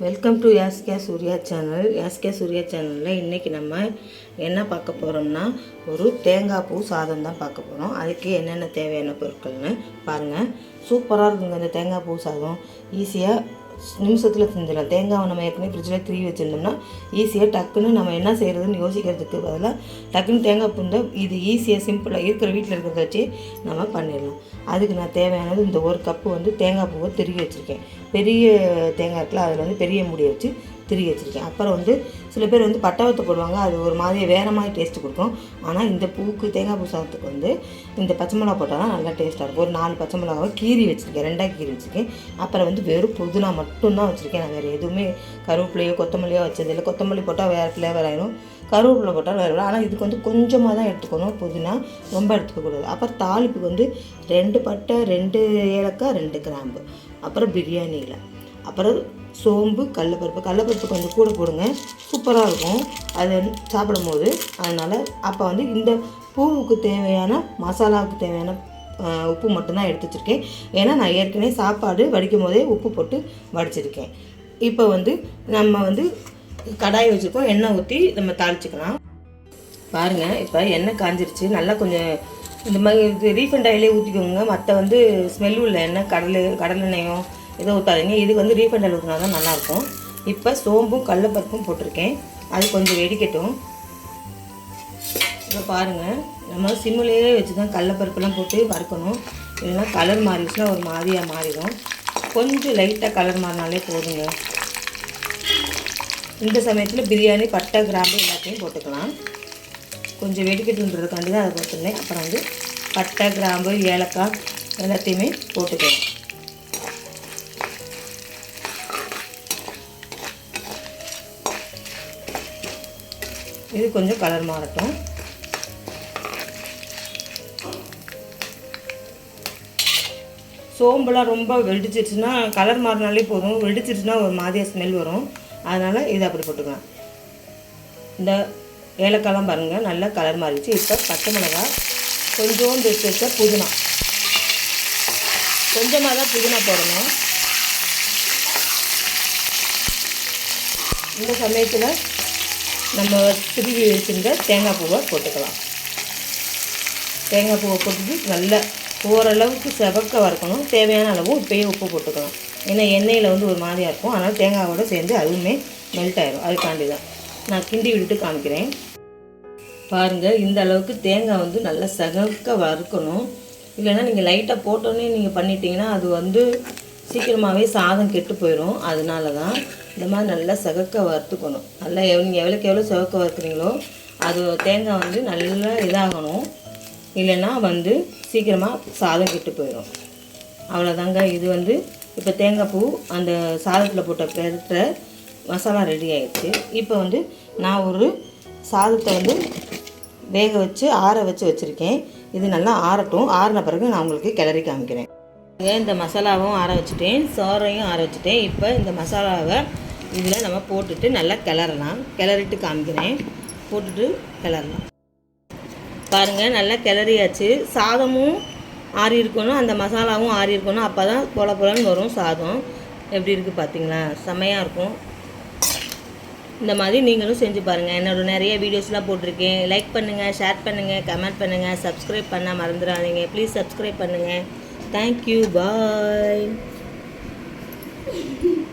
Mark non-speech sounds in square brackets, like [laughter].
Welcome to Yaske Surya channel Yaske Surya சேனலில் இன்றைக்கி நம்ம என்ன பார்க்க போகிறோம்னா ஒரு தேங்காய் பூ சாதம் தான் பார்க்க போகிறோம் அதுக்கு என்னென்ன தேவையான பொருட்கள்னு பாருங்கள் சூப்பராக இருக்குங்க இந்த தேங்காய் பூ சாதம். ஈஸியாக நிமிஷத்தில் செஞ்சிடலாம். தேங்காவை நம்ம ஏற்கனவே ஃப்ரிட்ஜில் திருவி வச்சுருந்தோம்னா ஈஸியாக டக்குன்னு நம்ம என்ன செய்கிறதுன்னு யோசிக்கிறதுக்கு பதிலாக டக்குன்னு தேங்காய் பூண்டை இது ஈஸியாக சிம்பிளாக இருக்கிற வீட்டில் இருக்கிறத வச்சு நம்ம பண்ணிடலாம். அதுக்கு நான் தேவையானது இந்த ஒரு கப்பு வந்து தேங்காய் பூவை திருகி வச்சுருக்கேன். பெரிய தேங்காய் இருக்குல்ல அதில் வந்து பெரிய மூடியை வச்சு திருகி வச்சுருக்கேன். அப்புறம் வந்து சில பேர் வந்து பட்டவத்தை போடுவாங்க. அது ஒரு மாதிரி வேறு மாதிரி டேஸ்ட்டு கொடுக்கும். ஆனால் இந்த பூக்கு தேங்காய் பூ சாதத்துக்கு வந்து இந்த பச்சை மிளகா போட்டால் தான் நல்லா டேஸ்ட்டாக இருக்கும். ஒரு நாலு பச்சை மிளகாவை கீறி வச்சுருக்கேன். ரெண்டாக கீறி வச்சுருக்கேன். அப்புறம் வந்து வெறும் புதினா மட்டும்தான் வச்சுருக்கேன். நான் வேறு எதுவுமே கருவேப்பிலையோ கொத்தமல்லியோ வச்சதில்லை கொத்தமல்லி போட்டால் வேறு ஃப்ளேவர் ஆயிரும். கருவேப்பிலை போட்டால் வேறு ஆனால் இதுக்கு வந்து கொஞ்சமாக தான் எடுத்துக்கணும். புதினா ரொம்ப எடுத்துக்கக்கூடாது அப்புறம் தாளிப்புக்கு வந்து ரெண்டு பட்டை ரெண்டு ஏலக்காய் ரெண்டு கிராம்பு. அப்புறம் பிரியாணியில். அப்புறம் சோம்பு கடலப்பருப்பு. கடலப்பருப்பு கொஞ்சம் கூட போடுங்க. சூப்பராக இருக்கும். அது சாப்பிடும் போது அதனால் அப்போ வந்து இந்த பூவுக்கு தேவையான மசாலாவுக்கு தேவையான உப்பு மட்டும்தான் எடுத்து வச்சுருக்கேன். ஏன்னா நான் ஏற்கனவே சாப்பாடு வடிக்கும் போதே உப்பு போட்டு வடிச்சிருக்கேன். இப்போ வந்து நம்ம வந்து கடாய் வச்சுருக்கோம். எண்ணெய் ஊற்றி நம்ம தாளிச்சுக்கலாம். பாருங்கள் இப்போ எண்ணெய் காஞ்சிருச்சு. நல்லா கொஞ்சம் இந்த மாதிரி இது ரீஃபண்ட் ஆயிலே ஊற்றிக்கோங்க மற்ற வந்து ஸ்மெல் உள்ள எண்ணெய் கடல் கடலெண்ணெயோ இதை ஊற்றாதீங்க இது வந்து ரீஃபண்ட் ஊற்றினா தான் நல்லாயிருக்கும் இப்போ சோம்பும் கடலப்பருப்பும் போட்டிருக்கேன். அது கொஞ்சம் வெடிக்கட்டும். இப்போ பாருங்கள் நம்ம சிம்மிலேயே வச்சு தான் கடலப்பருப்புலாம் போட்டு வறுக்கணும். இல்லைன்னா கலர் மாறிடுச்சுன்னா ஒரு மாதிரியாக மாறிடும். கொஞ்சம் லைட்டாக கலர் மாறினாலே போதுங்க. இந்த சமயத்தில் பிரியாணி பட்டை கிராம்பு எல்லாத்தையும் போட்டுக்கலாம். கொஞ்சம் வெடிக்கட்டுன்றதுக்காண்டி தான் அதை போட்டுருந்தேன். அப்புறம் வந்து பட்டை கிராம்பு ஏலக்காய் எல்லாத்தையுமே போட்டுக்கலாம். இது கொஞ்சம் கலர் மாறட்டும். சோம்பெல்லாம் ரொம்ப வெடிச்சிருச்சுன்னா கலர் மாறினாலே போதும். வெடிச்சிருச்சுன்னா ஒரு மாதிரியாக ஸ்மெல் வரும். அதனால் இதை அப்படி போட்டுக்கலாம். இந்த ஏலக்காயெலாம் பாருங்கள் நல்லா கலர் மாறிடுச்சு. இப்போ பச்சை மிளகாய் கொஞ்சோண்டு எடுத்து வச்ச புதினா. கொஞ்சமாக தான் புதினா போடணும். இந்த சமயத்தில் நம்ம திருவி வச்சுருந்த தேங்காய் பூவை போட்டுக்கலாம். தேங்காய் பூவை போட்டுட்டு நல்லா ஓரளவுக்கு செவக்க வறுக்கணும். தேவையான அளவு இப்போயே உப்பு போட்டுக்கலாம். ஏன்னா எண்ணெயில் வந்து ஒரு மாதிரியாக இருக்கும். அதனால் தேங்காவோடு சேர்ந்து அதுவுமே மெல்ட் ஆயிடும் அதுக்காண்டி தான் நான் கிண்டி விட்டுட்டு காமிக்கிறேன். பாருங்கள் இந்த அளவுக்கு தேங்காய் வந்து நல்லா செவக்க வறுக்கணும். இல்லைன்னா நீங்கள் லைட்டாக போட்டோன்னே நீங்கள் பண்ணிட்டீங்கன்னா அது வந்து சீக்கிரமாகவே சாதம் கெட்டு போயிடும் அதனால தான் இந்த மாதிரி நல்லா சகக்க வறுத்துக்கணும். நல்லா எவ் நீங்கள் எவ்வளோக்கு எவ்வளோ சகக்க வறுக்குறீங்களோ அது தேங்காய் வந்து நல்லா இதாகணும். இல்லைன்னா வந்து சீக்கிரமாக சாதம் கெட்டு போயிடும் அவ்வளோதாங்க இது வந்து இப்போ தேங்காய் பூ அந்த சாதத்தில் போட்ட பெருட்ட மசாலா ரெடி ஆகிடுச்சு இப்போ வந்து நான் ஒரு சாதத்தை வந்து வேக வச்சு ஆற வச்சு வச்சுருக்கேன். இது நல்லா ஆறட்டும். ஆறின பிறகு நான் உங்களுக்கு கிளறி காமிக்கிறேன். இந்த மசாலாவும் ஆற வச்சுட்டேன் சோறையும் ஆற வச்சுட்டேன். இப்போ இந்த மசாலாவை இதில் நம்ம போட்டுட்டு நல்லா கிளறலாம். கிளறிட்டு காமிக்கிறேன். போட்டுட்டு கிளறலாம். பாருங்கள் நல்லா கிளறியாச்சு. சாதமும் ஆறி இருக்கணும் அந்த மசாலாவும் ஆறி இருக்கணும். அப்போ தான் பொல பொலன்னு வரும் சாதம். எப்படி இருக்குது பார்த்தீங்களா செமையாக இருக்கும். இந்த மாதிரி நீங்களும் செஞ்சு பாருங்கள் என்னோட நிறைய வீடியோஸ்லாம் போட்டிருக்கேன். லைக் பண்ணுங்கள் ஷேர் பண்ணுங்கள் கமெண்ட் பண்ணுங்கள் சப்ஸ்கிரைப் பண்ண மறந்துடாதீங்க. ப்ளீஸ் சப்ஸ்கிரைப் பண்ணுங்கள் Thank you. Bye. [laughs]